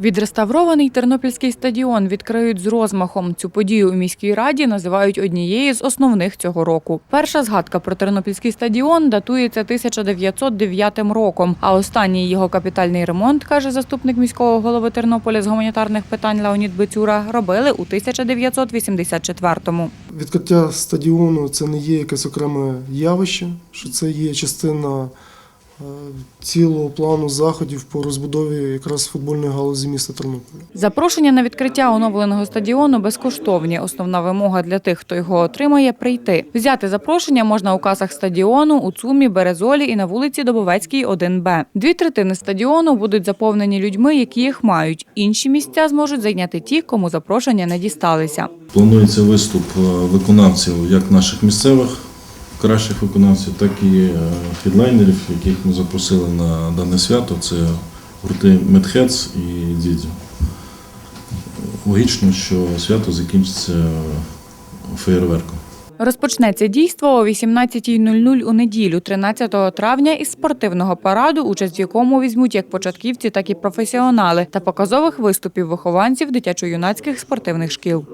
Відреставрований тернопільський стадіон відкриють з розмахом. Цю подію у міській раді називають однією з основних цього року. Перша згадка про тернопільський стадіон датується 1909 роком. А останній його капітальний ремонт, каже заступник міського голови Тернополя з гуманітарних питань Леонід Бецюра, робили у 1984-му. Відкриття стадіону це не є якесь окреме явище, що це є частина цілого плану заходів по розбудові якраз футбольної галузі міста Тернополя. Запрошення на відкриття оновленого стадіону безкоштовні. Основна вимога для тих, хто його отримає, прийти. Взяти запрошення можна у касах стадіону, у ЦУМі, Березолі і на вулиці Добовецькій, 1Б. Дві третини стадіону будуть заповнені людьми, які їх мають. Інші місця зможуть зайняти ті, кому запрошення не дісталися. Планується виступ е, виконавців як наших місцевих кращих виконавців, так і е, хедлайнерів, яких ми запросили на дане свято. Це гурти Медхец і Дідзю. Логічно, що свято закінчиться феєрверком. Розпочнеться дійство о 18.00 у неділю, 13 травня, із спортивного параду, участь в якому візьмуть як початківці, так і професіонали, та показових виступів вихованців дитячо-юнацьких спортивних шкіл.